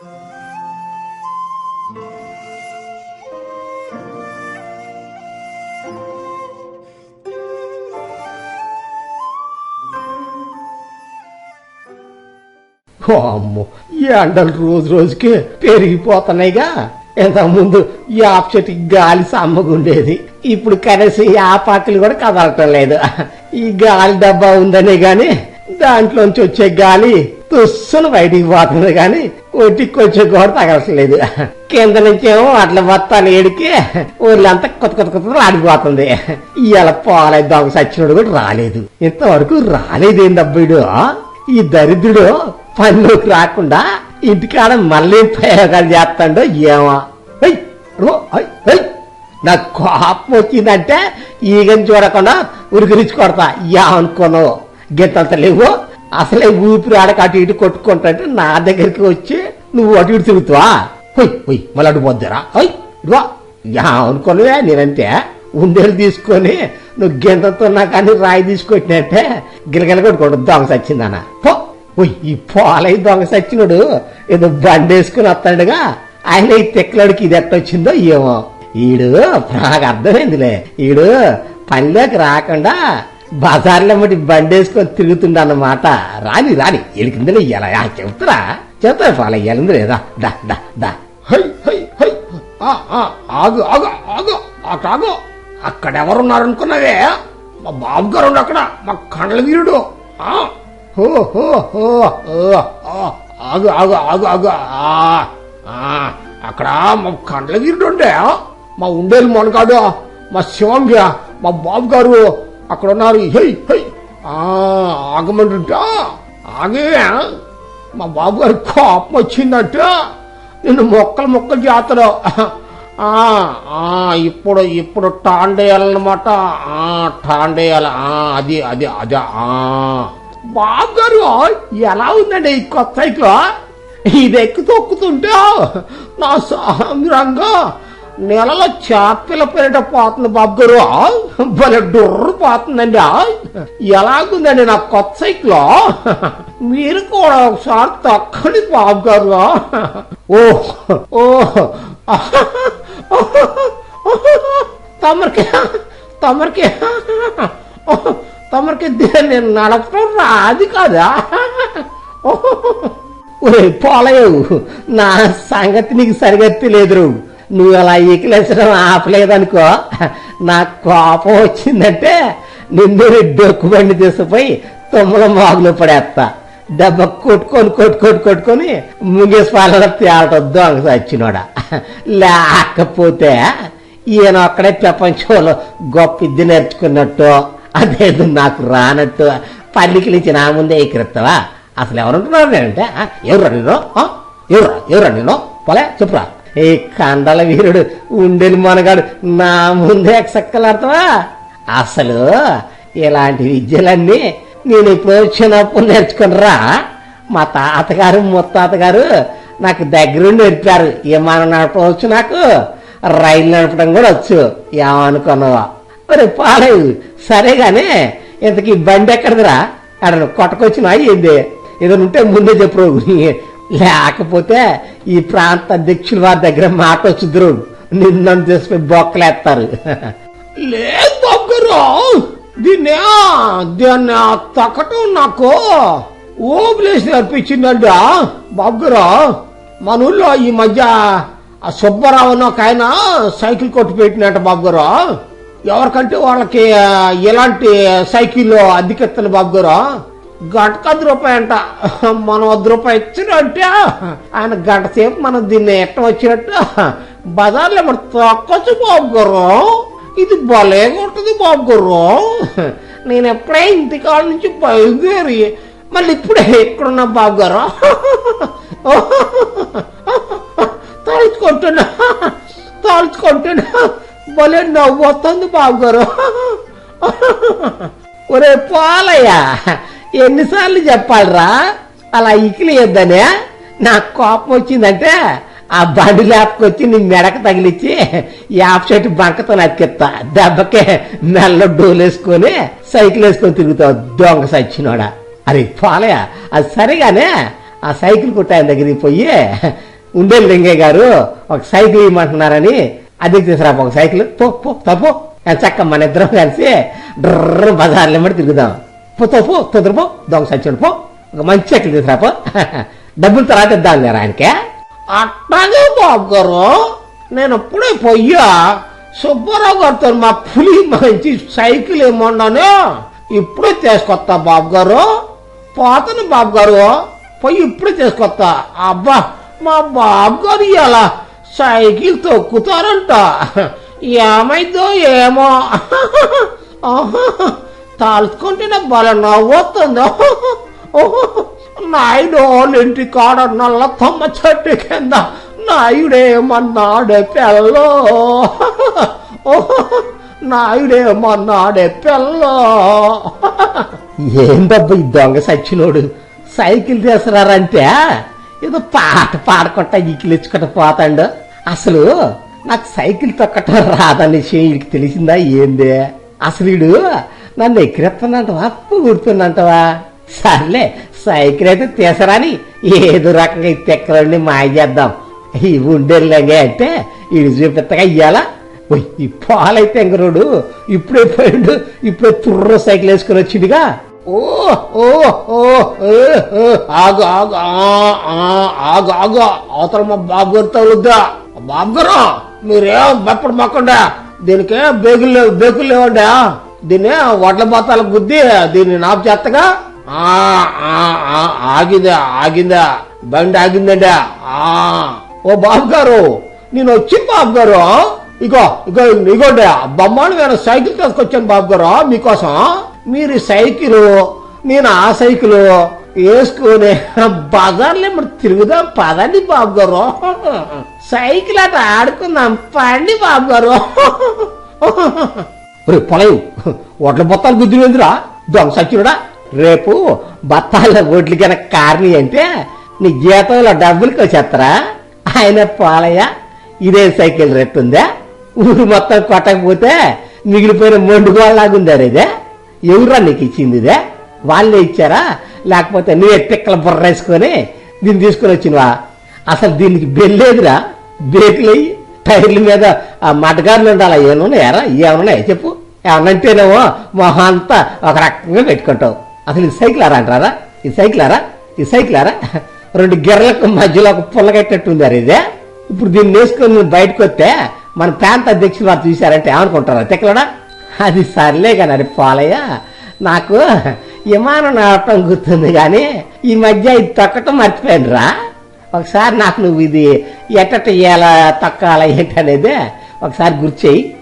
అమ్మో ఈ ఎండలు రోజు రోజుకి పెరిగిపోతున్నాయిగా. ఇంతకుముందు ఈ ఆప్ చెట్టుకి గాలి సమ్మగుండేది ఇప్పుడు కనీసం ఈ ఆపాకులు కూడా కదలటం లేదు. ఈ గాలి డబ్బా ఉందనే గాని దాంట్లోంచి వచ్చే గాలి తుస్సున బయటికి పోతుంది కానీ ఒంటికి కొంచెం కూడా తగలట్లేదు. కింద నుంచేమో అట్లా మొత్తాలు ఏడికి ఊర్లంతా కొత్త కొత్త కొత్త ఆడిపోతుంది. ఇవాళ పోలే దొంగ సచ్చినోడు కూడా రాలేదు. ఇంతవరకు రాలేదేందబ్బీడు ఈ దరిద్రుడు పనిలోకి రాకుండా ఇంటికాడ మళ్ళీ ప్రయోగాలు చేస్తాడో ఏమో. నా నాకు కోపం వచ్చిందంటే ఈగని చూడకుండా ఉరికిరించి కొడతా. ఏమనుకోను? గింతంత లేవు. అసలే ఊపిరి ఆడక అటు ఇటు కొట్టుకుంటుంటే నా దగ్గరికి వచ్చి నువ్వు అటు ఇటు తిరుగుతావా? హొయ్ హొయ్ మళ్ళీ అటు పోద్దారా. హొయ్ యా ఏమనుకోనువే నేనంటే ఉండేలు తీసుకొని నువ్వు గింతతో నా కానీ రాయి తీసుకొచ్చినట్టే గిలగిల కొట్టుకోడు దొంగ సచ్చిందన్న. పో. ఓయ్ ఈ పోలై దొంగ సచ్చినడు ఏదో బండి వేసుకుని వస్తాడుగా ఆయన ఈ తెక్కలడికి ఇది ఎట్టొచ్చిందో ఏమో. ఈడు నాకు అర్థమైందిలే. ఈడు పనిలోకి రాకుండా బజార్లో మట్టి బండేసుకొని తిరుగుతుండ అన్నమాట రాని రాని. ఎలికిందలే ఎలా చెప్తారా. చెప్తా ఫాలో ఎలిందిలే దా దా దా దా. హై హై హై. ఆ, ఆ, ఆగు ఆగు ఆగు ఆగు అక్కడ ఎవరున్నారనుకున్నావే? మా బాబు గారు అక్కడ. మా కండల వీరుడు. ఆ, హో హో హో ఆ, ఆగు ఆగు ఆగు ఆగు. ఆ, ఆ, అక్కడ మా కండల వీరుడు ఉండే మా ఉండేలు మొనగాడు. మా శివంగా. మా బాబు గారు అక్కడ ఉన్నారు హై. హై ఆగమంటుంటా. ఆగే మా బాబు గారి కోపం వచ్చిందంటే. నిన్ను మొక్కలు మొక్కలు చేస్తారు. ఆ, ఆ, ఇప్పుడు ఇప్పుడు టాండేయాలన్నమాట. టాండేయాల ఆ, అది అది అదే ఆ. బాబు గారు ఎలా ఉందండి ఈ కొత్త సైకిల్? ఇది ఎక్కి తొక్కుతుంటే నా సామిరంగా నెలలో చాపిల పేరిట పోతుంది బాబు గారు భలే డొర్రు పోతుందండి. ఎలాగుందండి నా కొత్త సైకిల్? మీరు కూడా ఒకసారి తక్కడి బాబు గారు ఓ ఓ తమరికి తమరికి తమరికి నేను నడపడం రాదు కదా? ఒరే పోలేవు నా సంగతి నీకు సరిగా తెలియదురు. నువ్వు అలా ఈకలేసడం ఆపలేదనుకో నాకు కోపం వచ్చిందంటే నిన్ను డొక్కు బండి తీసుకుపోయి తుమ్మల మాగులో పడేస్తా దెబ్బ కొట్టుకొని కొట్టుకొని కొట్టుకొని ముంగేసి పాలన తేలటం దొంగ సచ్చినోడా. లేకపోతే ఈయన ఒక్కడే ప్రపంచంలో గొప్ప ఇది నేర్చుకున్నట్టు అదేదో నాకు రానట్టు పల్లికి నుంచి నా ముందే ఎక్కిరిస్తావా అసలు ఎవరుంటున్నారు నేనంటే ఎవరు నేను ఎవరు ఎవరు నేను పోలే చెప్పురా. ఈ కండల వీరుడు ఉండేది మనగాడు నా ముందే ఎక్సక్కలాడతావా అసలు ఇలాంటి విద్యలన్నీ నేను ఇప్పుడు చిన్నప్పుడు నేర్చుకున్నరా మా తాతగారు ముత్తాతగారు నాకు దగ్గరుండి నేర్పారు. విమానం నడపవచ్చు నాకు రైలు నడపడం కూడా వచ్చు. ఏమనుకున్నావా? మరి పాడేవు సరే కానీ ఇంతకీ బండి ఎక్కడదిరా? అక్కడ కొట్టకొచ్చినా ఏంది? ఏదైనా ఉంటే ముందే చెప్పు లేకపోతే ఈ ప్రాంత అధ్యక్షులు వారి దగ్గర మాట వచ్చుదురు నిన్ను తీసుకుని బొక్కలేస్తారు. లేదు బాబు దీన్ని దీన్ని తక్కటం నాకు ఓబులేసి నేర్పించిందండి బాబు మన ఊళ్ళో ఈ మధ్య ఆ సుబ్బారావు అని ఒక ఆయన సైకిల్ కొట్టు పెట్టినట్టు బాబు ఎవరికంటే వాళ్ళకి ఎలాంటి సైకిల్ అద్దెకెత్తలు బాబు గంటకు అర్ధ రూపాయి అంట. మనం వద్ద రూపాయి ఇచ్చినట్టే ఆయన గంట సేపు మనం దీన్ని ఎట్ట వచ్చినట్టు బజార్లో మనం తొక్కొచ్చు బాబు గారు. ఇది భలేగా ఉంటుంది బాబు గారు. నేను ఎప్పుడే ఇంటికాడ నుంచి బయలుదేరి మళ్ళీ ఇప్పుడే ఎక్కడున్నా బాబు గారు. తలుచుకుంటున్నా తలుచుకుంటున్నా భలే నవ్వు వస్తుంది బాబు గారు. ఒరే పాలయ్యా ఎన్నిసార్లు చెప్పాలరా? అలా ఇకిలేయొద్దనే? నాకు కోపం వచ్చిందంటే ఆ బండి లేపకొచ్చి నీ మెడకు తగిలిచ్చి యాప్ చెట్టు బంకతో నతికెత్తా. దెబ్బకే మెల్ల డోలేసుకొని సైకిల్ వేసుకొని తిరుగుతావు దొంగ సచ్చినోడా. అరే పోలే అది సరిగానే ఆ సైకిల్ కొట్టాయన దగ్గరికి పోయి ఉండే లింగయ్య గారు ఒక సైకిల్ ఇవ్వమంటున్నారని అది తీసుకురా ఒక సైకిల్ పో పో తప్పు చక్క మన ఇద్దరం కలిసి డ్ర బజార్లు ఇమ్మడి తిరుగుదాం. పో తప్పు దొంగ సచ్చాడు పో. ఒక మంచి చెట్లు తీసుకురా పో. డబ్బులు తర్వాత ఇద్దాం లేరా ఆయనకే? అట్లాగే బాబు గారు నేను ఇప్పుడే పోయ్యా. సుబ్బారావు గారితో మా పులి మంచి సైకిల్ ఏమన్నాను? ఇప్పుడే తీసుకొస్తా బాబు గారు పోతాను బాబు గారు పోయి ఇప్పుడే తీసుకొస్తా. అబ్బా మా బాబు గారు ఇలా సైకిల్ తొక్కుతారంట. ఏమైందో ఏమో. తలుచుకుంటేనే బల నవ్వుతుంది నాయుడు వాళ్ళ ఇంటి కాడ నల్ల తమ్మ చెట్టు కింద నాయుడేమన్నాడే పిల్లో నాయుడేమన్నాడే పెళ్ళో. ఏందబ్బా ఈ దొంగ సచ్చినోడు? సైకిల్ తీసుకురారంటే ఏదో పాట పాడుకుంటా ఇకిలిచ్చుకుంటా పోతాడు. అసలు నాకు సైకిల్ తొక్కటం రాదనే విషయం వీడికి తెలిసిందా ఏందే? అసలు వీడు నన్ను ఎక్కిరెత్తుందంటవా గుర్తుందంటవా? సర్లే సైకిల్ అయితే తీసరాని ఏదో రకంగా ఈ తెక్కరండి మాయ చేద్దాం. ఈ ఉండేళ్ళంగే అంటే వీడు చూపెత్తగా ఇయ్యాలా? ఈ పాలైతే ఎంగరోడు ఇప్పుడే పోయిండు ఇప్పుడే తుర్ర సైకిల్ వేసుకుని వచ్చిందిగా ఓ ఓ ఓ ఆగు ఆగు ఆ, ఆ, ఆగు ఆగు. అవతల మా బాబు గారు తగులుద్దా? బాబు గారు మీరేం భయపడి మాకుండా దీనికే బేగులు లేవు బేగులు లేవండి? దీన్ని వడ్ల బత్తాల గుద్ది దీన్ని నాపు చేత్తగా ఆ, ఆ, ఆగిందా ఆగిందా బండి ఆగిందండి ఆ. ఓ బాబు గారు నేను వచ్చి బాబు గారు ఇగో ఇగో ఇగోండి బొమ్మను సైకిల్ తీసుకొచ్చాను బాబు గారు మీకోసం. మీరు సైకిల్ నేను ఆ సైకిల్ వేసుకుని బజార్లో మరి తిరుగుదాం పదండి బాబు గారు సైకిల్ అట ఆడుకుందాం పండి బాబు గారు ఒరే పొలయం ఓట్ల బొత్తాలు గుద్ది దొంగ సచ్చుడా రేపు బత్తాల ఓట్లు కనుక కారణి అంటే నీ జీతంలో డబ్బులకి వచ్చేస్తారా ఆయన పాలయ్య ఇదే సైకిల్ రేట్ ఉందా? ఊరు మొత్తం కొట్టకపోతే మిగిలిపోయిన మొండుగోళ్ళలాగుందా ఇదే? ఎవరురా నీకు ఇచ్చింది ఇదే? వాళ్ళే ఇచ్చారా? లేకపోతే నువ్వే పిక్కల బుర్ర వేసుకొని దీన్ని తీసుకొని వచ్చినవా? అసలు దీనికి బెల్లేదురా అయ్యి టైర్ల మీద ఆ మటగారులు ఉండాలి? ఏమన్నాయారా ఏమన్నాయి చెప్పు. ఏమన్నంటేనేమో మొహం అంతా ఒక రకంగా పెట్టుకుంటావు. అసలు ఇది సైకిల్ ఆరా అంటారా? ఇది సైకిల్ ఆరా? ఇది సైకిల్ ఆరా? రెండు గిర్రలకు మధ్యలో ఒక పుల్ల ఉంది ఇదే. ఇప్పుడు దీన్ని వేసుకొని నువ్వు బయటకు వస్తే మన ప్రాంత అధ్యక్షులు వారు చూశారంటే ఏమనుకుంటారా? తెక్కలడా? అది సర్లే కానీ అది పాలయ్య నాకు విమానం నడపడం గుర్తుంది కానీ ఈ మధ్య ఇది తొక్కటం మర్చిపోయాను రా. ఒకసారి నాకు నువ్వు ఇది ఎట్టట ఎలా తొక్కాల ఏంటనేది ఒకసారి గుర్చేయి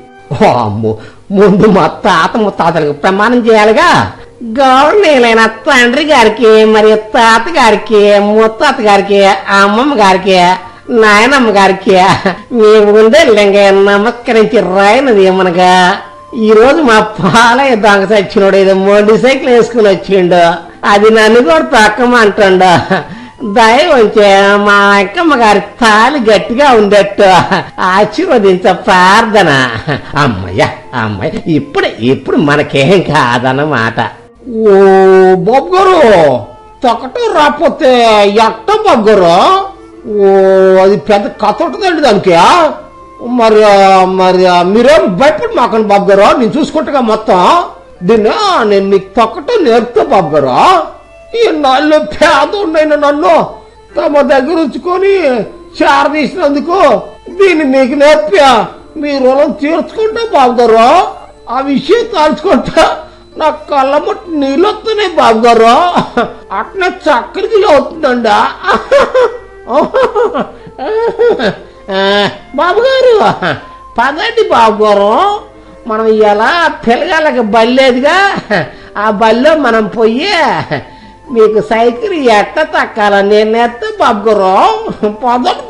అమ్మో ముందు మా తాత ముత్తాతలకు ప్రమాణం చేయాలిగా? గౌరవనీయులైన తండ్రి గారికి మరి తాత గారికి ముత్తాత గారికి అమ్మమ్మ గారికి నాయనమ్మ గారికి మీ ముందే లింగ నమస్కరించి రాయినది ఏమనగా ఈ రోజు మా పాలయ్య దొంగ సచ్చినోడు ఏదో మొండి సైకిల్ వేసుకుని వచ్చిండు. అది నన్ను కూడా తక్కమంటుండు. దయ మా అక్కమ్మ గారి తాలి గట్టిగా ఉందట్టు ఆశీర్వదించ ప్రార్థన. అమ్మయ్య అమ్మయ్య ఇప్పుడు ఇప్పుడు మనకేం కాదన్నమాట. ఓ బాబు గారు తొక్కటం రాకపోతే ఎట్ట బాబు గారు ఓ అది పెద్ద కథ ఉంటుందండి దానికి. మరి మరి మీరేం భయపడి మాకండి బాబు గారు నేను చూసుకుంటగా మొత్తం. దీన్ని నేను మీకు తొక్కటం నేర్పుతా బాబు గారు ఈ పేద ఉండైన నన్ను తమ దగ్గర ఉంచుకొని చేరదీసినందుకు దీన్ని మీకు నేర్పా. మీ రుణం తీర్చుకుంటా బాబుగారు. ఆ విషయం తలుచుకుంటా నా కళ్ళ ముట్టి నీళ్ళు వస్తున్నాయి బాబుగారు. అట్నే అట్లా చక్కరికి అవుతుందండి. బాబుగారు పదండి బాబుగారు. మనం ఎలా పిల్లగాళ్ళకి బల్లేదుగా ఆ బల్లో మనం పోయి మీకు సైకిల్ ఎట్ట తక్కాల నేను ఎత్త బాబు గారు పదండి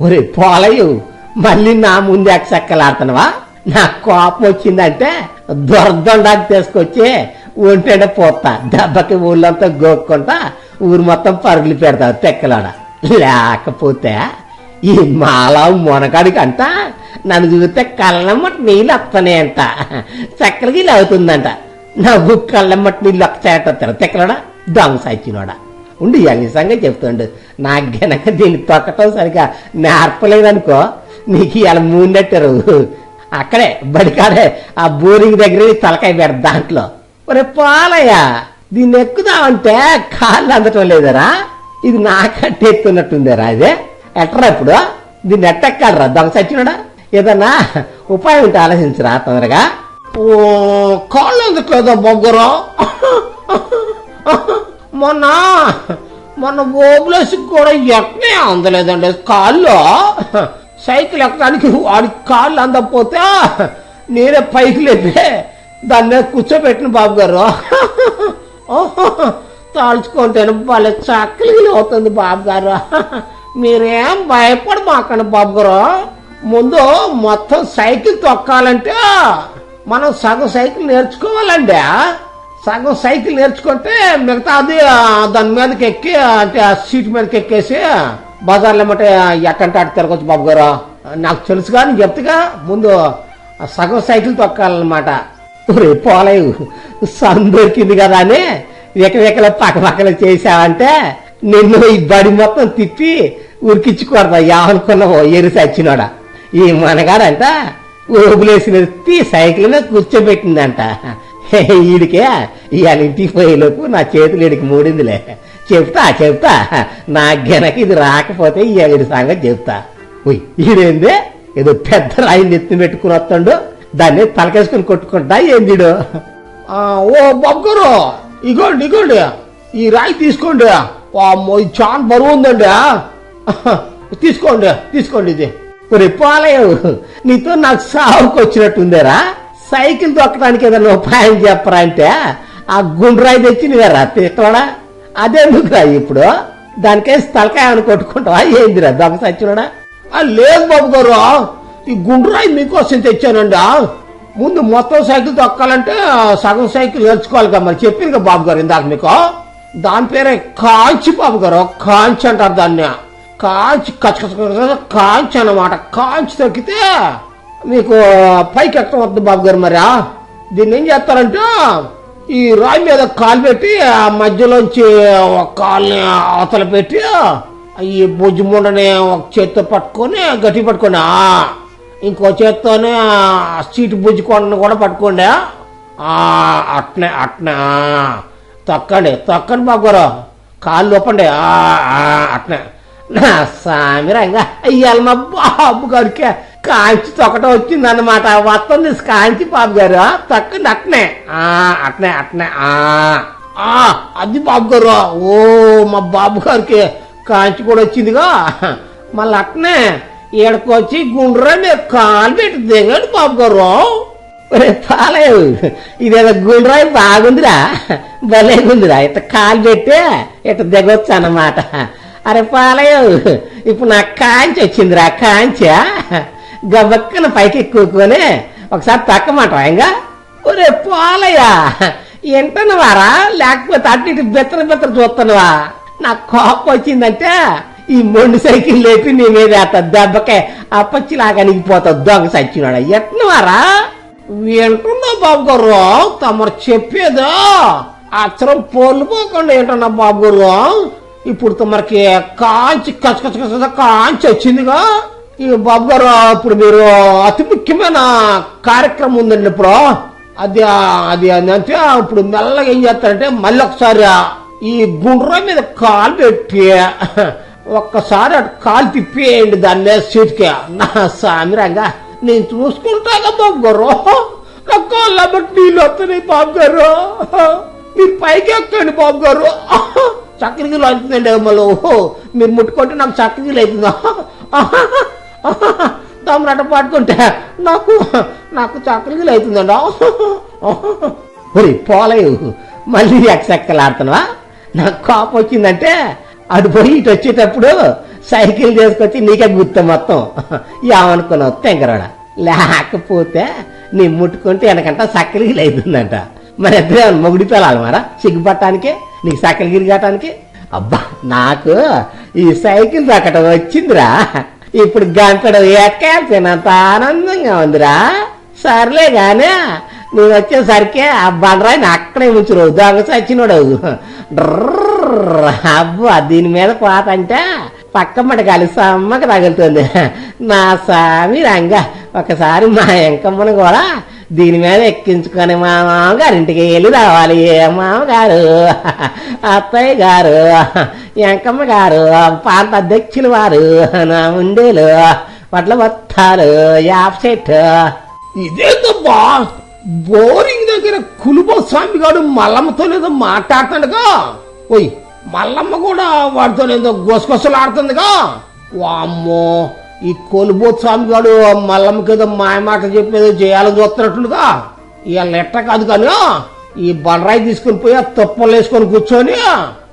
ఒరే పోలయ్యు మళ్ళీ నా ముందు ఎక్కసెక్కలాడుతున్నావా నా కోపం వచ్చిందంటే దొరదొండాకి తీసుకొచ్చి ఒంటేనే పోతా దెబ్బకి ఊళ్ళంతా గోక్కుంటా ఊరు మొత్తం పరుగులు పెడతావు తెక్కలాడ. లేకపోతే ఈ మాల మొనగాడికి అంట నన్ను చూస్తే కళ్ళమ్మటి నీళ్ళు వస్తానే అంట. చక్కలకి అవుతుందంట నవ్వు కళ్ళమ్మటి నీళ్ళు ఒక్కచేట తిరతెక్కలడా దొంగ సచ్చినోడా ఉండి ఇవాళ సంగతి చెప్తుండు. నా గనక దీన్ని తొక్కటం సరిగా నేర్పలేదనుకో నీకు ఇలా మూనెట్టారు అక్కడే బడికాడే ఆ బోరింగ్ దగ్గర తలకాయ పెడ దాంట్లో. ఒరే పాలయ్యా దీన్ని ఎక్కుదామంటే కాళ్ళు అందటం లేదరా? ఇది నాకంటే ఎత్తున్నట్టుందేరా అదే ఎట్టరా ఇప్పుడు? దీన్ని ఎట్టెక్కాలరా? దొంగ సచ్చినడా ఏదన్నా ఉపాయం ఉంటే ఆలోచించరా తొందరగా? కాళ్ళు ఎందుకు లేదా మొన్న మొన్న ఓబులేసి కూడా ఎక్కనే అందలేదండి. కాళ్ళు సైకిల్ ఎక్కడానికి వాడికి కాళ్ళు అందకపోతే నేనే పైకి లేపి దాని మీద కూర్చోబెట్టిన బాబు గారు. తాల్చుకుంటేనే భలే చక్కలిగిలి అవుతుంది బాబు గారు. మీరేం భయపడమాకండి బాబు గారు. ముందు మొత్తం సైకిల్ తొక్కాలంటే మనం సగం సైకిల్ నేర్చుకోవాలండి. సగం సైకిల్ నేర్చుకుంటే మిగతా అది దాని మీదకి ఎక్కి అంటే ఆ సీట్ మీదకి ఎక్కేసి బజార్లో మటే ఎట్టంటే అటు తిరగచ్చు బాబు గారు. నాకు తెలుసు కానీ చెప్తుగా ముందు సగం సైకిల్ తొక్కాలన్నమాట. ఒరే పోలేవు సన్ దొరికింది కదా అని వికవికల పక్క పక్కన చేసావంటే నిన్ను ఈ బడి మొత్తం తిప్పి ఉరికించుకోరదా ఏమనుకున్నావో ఎరిసి వచ్చినాడా. ఈ మనగాడంట ఓబులేసిన తీ సైకిల్ మీద కూర్చోబెట్టిందంట. హే, ఈడికే ఇవాళ ఇంటికి పోయేలోపు నా చేతులు ఈడికి మూడిందిలే. చెప్తా చెప్తా. నా గెనక ఇది రాకపోతే ఈ ఈడి సంగతి చెప్తా. ఉయ్ ఈడేంది? ఏదో పెద్ద రాయిని ఎత్తి పెట్టుకుని వస్తాడు. దాన్ని తలకేసుకుని కొట్టుకుంటా ఏందిడు ఓ బొగ్గరు ఇగోండి ఇగోండి. ఈ రాయి తీసుకోండి. వామ్మో, ఇది చాలా బరువు ఉందండి తీసుకోండి తీసుకోండి ఇది. రిపాలయం. నీతో నాకు సావుకు వచ్చినట్టుందేరా? సైకిల్ తొక్కడానికి ఏదైనా ఉపాయం చెప్పరా అంటే ఆ గుండ్రాయి తెచ్చి నువ్వేరా తీసుకోడా అదెందుకురా ఇప్పుడు? దానికేసి తలకాయ అని కొట్టుకుంటావా? ఏందిరా దొంగ సచ్చినడా? ఆ, లేదు బాబు గారు ఈ గుండ్రాయి మీకోసం తెచ్చానండి ముందు మొత్తం సైకిల్ తొక్కాలంటే సగం సైకిల్ నేర్చుకోవాలి కదా మరి. చెప్పింది కదా బాబు గారు ఇందాక మీకు. దాని పేరే కాంచి బాబు గారు కాంచి అంటారు దాన్ని. కాంచి కచ్చ కచ్చ అనమాట కచ్చ కాంచి తొక్కితే మీకు పైకి ఎక్కడం వద్దు బాబు గారు మరి. దీన్ని ఏం చేస్తారంటే ఈ రాయి మీద కాలు పెట్టి ఆ మధ్యలోంచి ఒక కాలుని అవతల పెట్టి ఈ బుజ్జిముండని ఒక చేత్తో పట్టుకొని గట్టి పట్టుకోండి. ఇంకో చేత్తోనే సీటు బుజ్జి కొండను కూడా పట్టుకోండి. అట్నే అట్నే తక్కండి తక్కండి బాబు గారు. కాళ్ళు లోపండి. అట్నే. నా సామిరంగా అయ్యాలి మా బాబు గారికే కాంచి తొక్కటం వచ్చిందన్నమాట. వస్తుంది కాంచి బాబు గారు. తక్కండి అట్నే. ఆ, అట్నే అట్నే. ఆ ఆ, అది బాబు గారు. ఓ మా బాబు గారికి కాంచి కూడా వచ్చిందిగా. మళ్ళీ అట్నే ఈడకొచ్చి గుండ్రా మీరు కాలు పెట్టి దిగండి బాబు గారు? పాలేవు. ఇదేదో గుండ్రాయి బాగుందిరా. భలేగుందిరా. ఇట్ట కాలు పెట్టి ఇట్ట దిగొచ్చు అన్నమాట అరే పాలయం ఇప్పుడు నాకు కాంచి వచ్చిందిరా కాంచా? గబక్కన పైకి ఎక్కుకొని ఒకసారి తక్కమాట ఇంకా ఒరే పాలయ్య వింటున్నవారా లేకపోతే అటు ఇటు బెత్తర బెత్తర చూస్తున్నావా నాకు కోపం వచ్చిందంటే ఈ మొండి సైకిల్ లేపి నీ మీద దెబ్బకే అప్పచ్చిలాగా నిగిపోతావు దొంగ సచ్చినాడు. ఎట్నవారా? వింటున్నా బాబు గారు తమరు చెప్పేదో? అచ్చరం పోలిపోకుండా ఏంటన్నా బాబు గారు ఇప్పుడు తమరికి కాంచి కచ్చ కచ్చ కచ్చ కాంచి వచ్చిందిగా. ఈ బాబు గారు ఇప్పుడు మీరు అతి ముఖ్యమైన కార్యక్రమం ఉందండి ఇప్పుడు. అది అది అంటే ఇప్పుడు మెల్లగా ఏం చేస్తారంటే మళ్ళీ ఒకసారి ఈ గుండ్రం మీద కాలు పెట్టి ఒక్కసారి అటు కాలు తిప్పేయండి దాని మీద సీట్కి నా సామిరంగా నేను చూసుకుంటాగా బాబు గారు. నా కాళ్ళ బట్టి నీళ్ళు వస్తున్నాయి బాబు గారు. మీరు పైకి ఎక్కండి బాబు గారు. చక్కెరగిలు అవుతుందండి మళ్ళీ. ఓహో మీరు ముట్టుకుంటే నాకు చక్కెరగిలు అవుతుందా తమరట పట్టుకుంటే నాకు నాకు చక్కెరగిలు అవుతుందండి ఒరి పోలయు మళ్ళీ ఎక్సెక్కలాడుతున్నావా? నాకు కోపం వచ్చిందంటే అటు పోయి ఇటు వచ్చేటప్పుడు సైకిల్ తీసుకొచ్చి నీకే గుర్తు మొత్తం. ఏమనుకున్నావు? తెంగరాడ? లేకపోతే నీ ముట్టుకుంటే వెనకంట సక్కలికి అవుతుందంట మరి ఇద్దరే మొగుడి పిల్లలు మరా? సిగ్గుపట్టడానికి నీకు సకలగిరి కావటానికి అబ్బా నాకు ఈ సైకిల్ దక్కడం వచ్చిందిరా. ఇప్పుడు గంటడు ఎక్కాల్సినంత ఆనందంగా ఉందిరా. సర్లే గానే నేను వచ్చేసరికి ఆ బండరాయిని అక్కడే ఉంచురు. దొంగ చచ్చినోడు అబ్బా దీని మీద పాత అంటే పక్క మట కలిసి అమ్మకి తగులుతుంది నా సామి రంగ ఒకసారి మా ఎంకమ్మను కూడా దీని మీద ఎక్కించుకొని మా మామగారింటికి వెళ్ళి రావాలి. మామగారు అత్తయ్య గారు ఎంకమ్మ గారు పాత అధ్యక్షులు వారు నా ఉండేలు వడ్ల బత్తాలు యాప చెట్టు ఇదేందబ్బా? బోరింగ్ దగ్గర కులుబో స్వామి గారు మల్లమ్మతో ఏదో మాట్లాడుతుండగా ఓయ్ మల్లమ్మ కూడా వాడితో ఏదో గొసగొసలు ఆడుతుందిగా వామ్మో. ఈ కొలుబో స్వామి గారు మల్లమ్మ కింద మాయమాట చెప్పేదో చేయాలని చూస్తున్నట్లుగా ఇవాళ ఎట్ట కాదు కానీ ఈ బండరాయి తీసుకుని పోయి ఆ తుప్పలు వేసుకొని కూర్చొని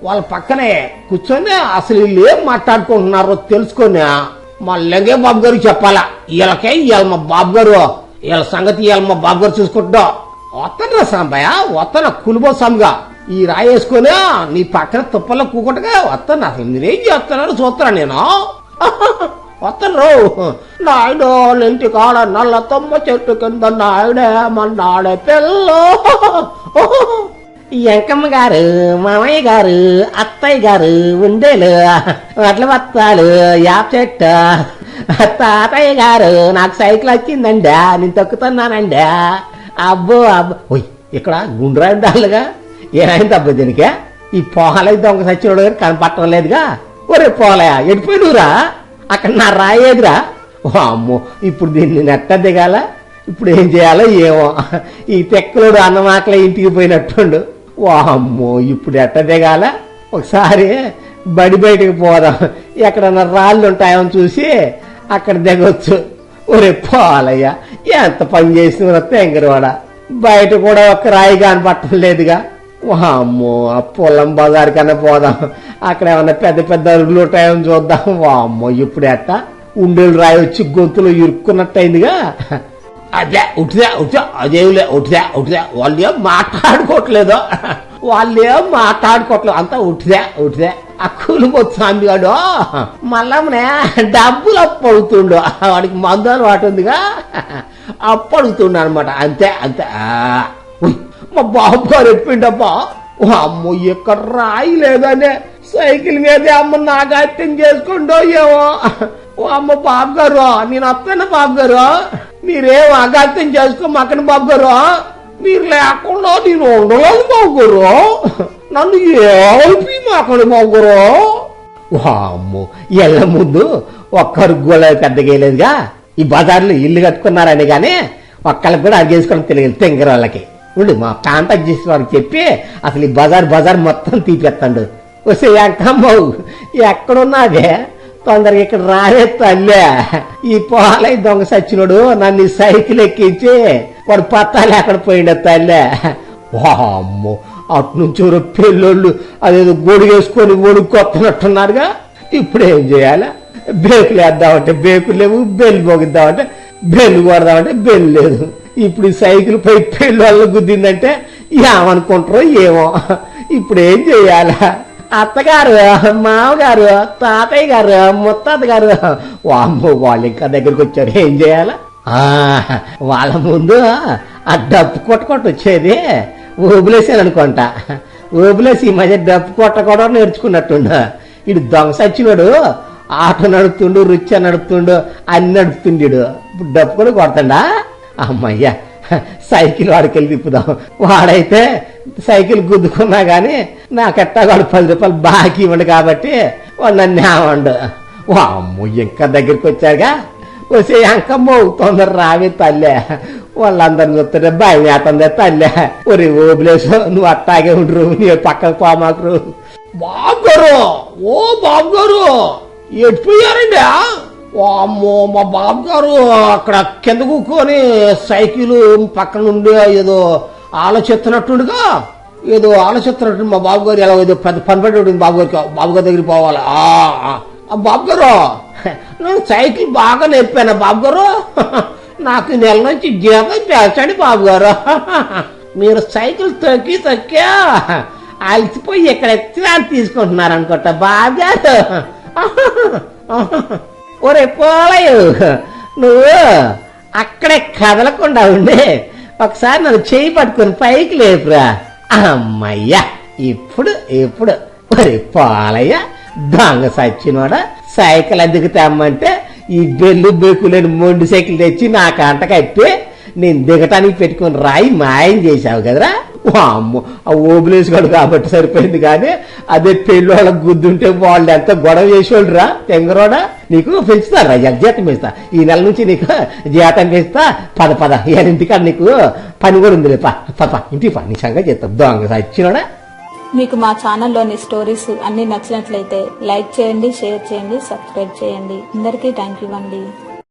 వాళ్ళ పక్కనే కూర్చొని అసలు వీళ్ళు ఏం మాట్లాడుకుంటున్నారో తెలుసుకొని మా లింగే బాబు గారికి చెప్పాలా. వీళ్ళకే ఇవాళ మా బాబు గారు. వీళ్ళ సంగతి ఇవాళ మా బాబు గారు చూసుకుంటా. వస్తానరా సాంబయ్య వస్తాను కులుబో సాంగా ఈ రాయి వేసుకొని నీ పక్కన తుప్పల్లో కూకుంటగా వస్తాను అసలు మీరేం చేస్తున్నారో చూస్తాను నేను. వస్తాను నాయుడు ఇంటి కాడ నల్ల తొమ్మ చెట్టు కింద నాయుడే మన్నాడే పిల్ల. ఎంకమ్మ గారు మామయ్య గారు అత్తయ్య గారు ఉండేలు వడ్ల బత్తాలు యాప చెట్టు తాతయ్య గారు నాకు సైకిల్ వచ్చిందండి నేను తొక్కుతున్నానండి. అబ్బో అబ్బో. ఇక్కడ గుండ్రాయిదాలుగా ఏమైంది అబ్బో దీనికే? ఈ పోలై దొంగ సచ్చినోడు గారు కనపడటం లేదుగా. ఒరే పోలయా ఎడిపోయినురా అక్కడ నా రాయేదిరా. అమ్మో ఇప్పుడు దీన్ని నెట్ట దిగాల? ఇప్పుడు ఏం చేయాలో ఏమో. ఈ తెక్కలోడు అన్నమాకల ఇంటికి పోయినట్టుండు. అమ్మో ఇప్పుడు ఎట్ట దిగాల? ఒకసారి బడి బయటకు పోదాం. ఎక్కడన్నా రాళ్ళు ఉంటాయో చూసి అక్కడ దిగొచ్చు. ఒరే పోవాలయ్యా ఎంత పని చేసిన తెంగరవాడ? బయట కూడా ఒక రాయి కనపట్టం లేదుగా. వామ్మో ఆ పొలం బజార్ కన్నా పోదాం. అక్కడ ఏమన్నా పెద్ద పెద్ద అరుగులు ఉంటాయో చూద్దాం. వామ్మో ఇప్పుడు ఎట్ట? ఉండేలు రాయి వచ్చి గొంతులో ఇరుక్కున్నట్టయిందిగా. అదే ఉట్టిదా ఉట్టిదా అదేలే ఉట్టిదా ఉట్టిదా. వాళ్ళు ఏం మాట్లాడుకోవట్లేదు. వాళ్ళు ఏం మాట్లాడుకోవట్లేదు. అంతా ఉట్టిదే ఉట్టిదే. ఆ కూలిపోతు స్వామి గాడు మళ్ళమ్మనే డబ్బులు అప్పు వాడికి మందు అలవాటు ఉందిగా. అప్పు అడుగుతుండు అనమాట అంతే. అంతే మా బాబు గారు ఎప్పిండబ్బా ఓ అమ్మో ఎక్కడ రాయి లేదనే సైకిల్ మీద అమ్మ నాగాత్యం చేసుకుంటో ఏమో ఓ అమ్మ బాబు గారు నేను వస్తాను బాబు గారు. మీరేం అగాత్యం చేసుకోమాకండి బాబు గారు. మీరు లేకుండా నేను ఉండలేదు బాబు గారు. నన్ను ఏమీ మాకండి బాబు గారు? వామ్మో ఎళ్ళ ముందు ఒక్కరు గోళ పెద్దగా ఈ బజార్లో ఇల్లు కట్టుకున్నారని గానీ ఒక్కళ్ళకి కూడా అడిగేసుకోవడం తెలియదు తెంగర వాళ్ళకి ఉండు మా కాంటాక్ట్ చేసిన వారికి చెప్పి అసలు ఈ బజార్ బజార్ మొత్తం తీపిస్తాడు వస్తే ఎంకమ్మ ఎక్కడున్నాదే తొందరగా ఇక్కడ రాలే తల్లే. ఈ పోలై దొంగ సచ్చినోడు నన్ను ఈ సైకిల్ ఎక్కించి వాడు పత్తాలు ఎక్కడ పోయిండే తల్లే. వామ్మో అటు నుంచి పెళ్ళోళ్ళు అదేదో గొడుగు వేసుకొని ఒడుక్కొస్తున్నట్టున్నారుగా ఇప్పుడు ఏం చేయాలి? బేకులు వేద్దామంటే బేకులు లేవు బెల్లి మోగిద్దామంటే బెల్లు కొడదామంటే బెల్లు లేదు. ఇప్పుడు ఈ సైకిల్ పై పెళ్ళోళ్ళు గుద్దిందంటే ఏమనుకుంటారో ఏమో. ఇప్పుడు ఏం చేయాలి? అత్తగారు మామగారు తాతయ్య గారు ముత్తాత గారు. వామ్మో వాళ్ళు ఇంకా దగ్గరికి వచ్చారు. ఏం చేయాలి? వాళ్ళ ముందు ఆ డప్పు కొట్టుకుంటూ వచ్చేది. ఊబులేసాను అనుకుంటా. ఊబులేసి ఈ మధ్య డప్పు కొట్ట కూడా నేర్చుకున్నట్టుండు. ఇడు దొంగ సచ్చివాడు ఆట నడుపుతుండు రుచి నడుపుతుండు అన్ని నడుపుతుండీడు ఇప్పుడు కూడా కొడతాడా? అమ్మయ్యా సైకిల్ వాడికెళ్ళి తిప్పుదాం వాడైతే సైకిల్ గుద్దుకున్నా గానీ నాకెట్టా వాడు పది రూపాయలు బాకీ ఇవ్వండి కాబట్టి వాడు నన్ను ఏమండు. అమ్మో ఇంకా దగ్గరికి వచ్చాగా వచ్చే ఇంకా తొందర రావి తల్లే. వాళ్ళందరిని చూస్తుంటే భయం వేస్తుంది తల్లే. ఒరే ఓబులేసు నువ్వు అట్టాగే ఉండరు నీ పక్కకు పోమాకరు. బాబు గారు ఓ బాబు గారు ఎట్టిపోయారండి ఓ అమ్మో మా బాబు గారు అక్కడ కింద కూకొని సైకిల్ పక్కన నుండి ఏదో ఆలోచిస్తున్నట్టుగా ఏదో ఆలోచిస్తున్నట్టు మా బాబు గారు ఎలా ఏదో పెద్ద పని పడి ఉంటుంది బాబు గారికి బాబు గారి దగ్గరికి పోవాలి. ఆ, బాబు గారు నేను సైకిల్ బాగా నేర్పాను బాబు గారు నాకు నెల నుంచి జీతం పెంచండి బాబు గారు మీరు సైకిల్ తొక్కి తొక్కా అలసిపోయి ఇక్కడ ఎత్తిరాలు తీసుకుంటున్నారు అనుకుంటా బాబు గారు ఒరే పోలయు నువ్వు అక్కడే కదలకుండా ఉండే. ఒకసారి నన్ను చేయి పట్టుకొని పైకి లేపురా. అమ్మయ్యా ఇప్పుడు ఇప్పుడు. మరి పాలయ్య దొంగ సచ్చినోడా సైకిల్ ఎందుకు తెమ్మంటే ఈ బెల్లు బెక్కులేని మొండి సైకిల్ తెచ్చి నా కంట కట్టి నేను దిగటానికి పెట్టుకొని రాయి మాయం చేశావు కదరా. అమ్మో ఆ ఓబులేసుగాడు కాబట్టి సరిపోయింది కానీ అదే పెళ్ళోళ్ళకి గుద్దుంటే వాళ్ళు ఎంత గొడవ చేసేవాళ్ళురా? తెంగరోడా నీకు పెంచుతారా? జీతం పెంచుతా. ఈ నెల నుంచి నీకు జీతం పెంచుతా. పద పద ఇంటికాడ నీకు పని కూడా ఉంది పా పద ఇంటికి పని నీ సంగతి చేస్తా దొంగ సచ్చినోడా? మీకు మా ఛానల్లోని స్టోరీస్ అన్ని నచ్చినట్లయితే లైక్ చేయండి షేర్ చేయండి సబ్స్క్రైబ్ చేయండి. అందరికీ థ్యాంక్ యూ అండి.